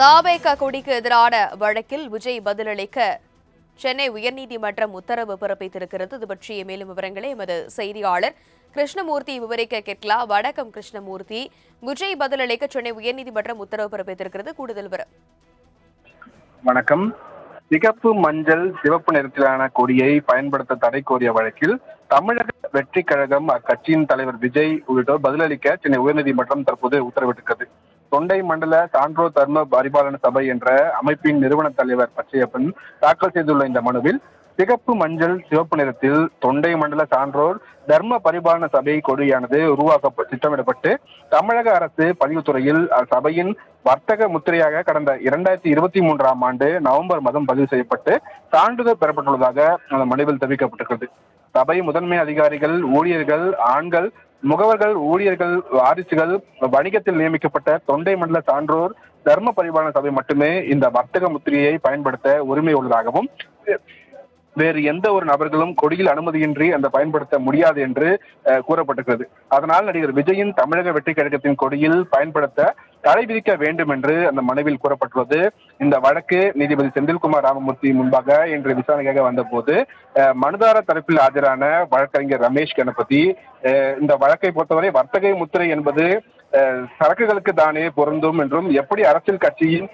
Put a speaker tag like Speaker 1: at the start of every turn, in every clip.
Speaker 1: தாபேக கொடிக்கு எதிரான வழக்கில் விஜய் பதிலளிக்க சென்னை உயர்நீதிமன்றம் உத்தரவு பிறப்பித்திருக்கிறது. இது பற்றிய மேலும் விவரங்களை எமது செய்தியாளர் கிருஷ்ணமூர்த்தி விவரிக்க கேட்கலாம் வணக்கம் கிருஷ்ணமூர்த்தி. விஜய் பதிலளிக்க சென்னை உயர்நீதிமன்றம் உத்தரவு பிறப்பித்திருக்கிறது. கூடுதல் விவரம்.
Speaker 2: வணக்கம். சிகப்பு மஞ்சள் சிவப்பு நிறத்திலான கொடியை பயன்படுத்த தடை கோரிய வழக்கில் தமிழக வெற்றி கழகம் அக்கட்சியின் தலைவர் விஜய் உள்ளிட்டோர் பதிலளிக்க சென்னை உயர்நீதிமன்றம் தற்போது உத்தரவிட்டிருக்கிறது. தொண்டை மண்டல சான்றோர் தர்ம பரிபாலன சபை என்ற அமைப்பின் நிறுவன தலைவர் பச்சையப்பன் தாக்கல் செய்துள்ள இந்த மனுவில் சிகப்பு மஞ்சள் சிவப்பு நிறத்தில் தொண்டை மண்டல சான்றோர் தர்ம பரிபாலன சபை கொடியானது உருவாக்க திட்டமிடப்பட்டு தமிழக அரசு பதிவுத்துறையில் சபையின் வர்த்தக முத்திரையாக கடந்த இரண்டாயிரத்தி இருபத்தி மூன்றாம் ஆண்டு நவம்பர் மாதம் பதிவு செய்யப்பட்டு சான்றிதழ் பெறப்பட்டுள்ளதாக அந்த மனுவில் தெரிவிக்கப்பட்டிருக்கிறது. சபை முதன்மை அதிகாரிகள் ஊழியர்கள் ஆண்கள் முகவர்கள் ஊழியர்கள் வாரிசுகள் வணிகத்தில் நியமிக்கப்பட்ட தொண்டை மண்டல சான்றோர் தர்ம பரிபாலன சபை மட்டுமே இந்த வர்த்தக முத்திரையை பயன்படுத்த உரிமை உள்ளதாகவும் வேறு எந்த ஒரு நபர்களும் கொடியில் அனுமதியின்றி அந்த பயன்படுத்த முடியாது என்று கூறப்பட்டிருக்கிறது. அதனால் நடிகர் விஜயின் தமிழக வெற்றி கழகத்தின் கொடியில் பயன்படுத்த தடை விதிக்க வேண்டும் என்று அந்த மனுவில் கூறப்பட்டுள்ளது. இந்த வழக்கு நீதிபதி செந்தில்குமார் ராமமூர்த்தி முன்பாக இன்று விசாரணைக்காக வந்தபோது மனுதார தரப்பில் ஆஜரான வழக்கறிஞர் ரமேஷ் கணபதி இந்த வழக்கை பொறுத்தவரை வர்த்தக முத்திரை என்பது சரக்குகளுக்கு தானே பொருந்தும் என்றும் எப்படி அரசியல் கட்சியின்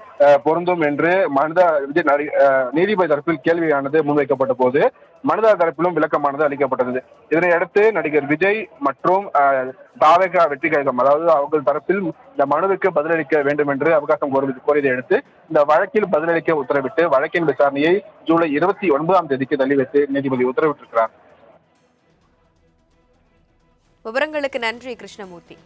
Speaker 2: பொருந்தும் என்று மனிதா நீதிபதி தரப்பில் கேள்வியானது முன்வைக்கப்பட்ட போது மனிதா தரப்பிலும் விளக்கமானது அளிக்கப்பட்டது. இதனை அடுத்து நடிகர் விஜய் மற்றும் தாவேகா வெற்றி கழகம் அதாவது அவர்கள் தரப்பில் இந்த மனுவுக்கு பதிலளிக்க வேண்டும் என்று அவகாசம் கோரியதை அடுத்து இந்த வழக்கில் பதிலளிக்க உத்தரவிட்டு வழக்கின் விசாரணையை ஜூலை இருபத்தி ஒன்பதாம் தேதிக்கு தள்ளி வைத்து நீதிபதி உத்தரவிட்டிருக்கிறார்.
Speaker 1: விவரங்களுக்கு நன்றி கிருஷ்ணமூர்த்தி.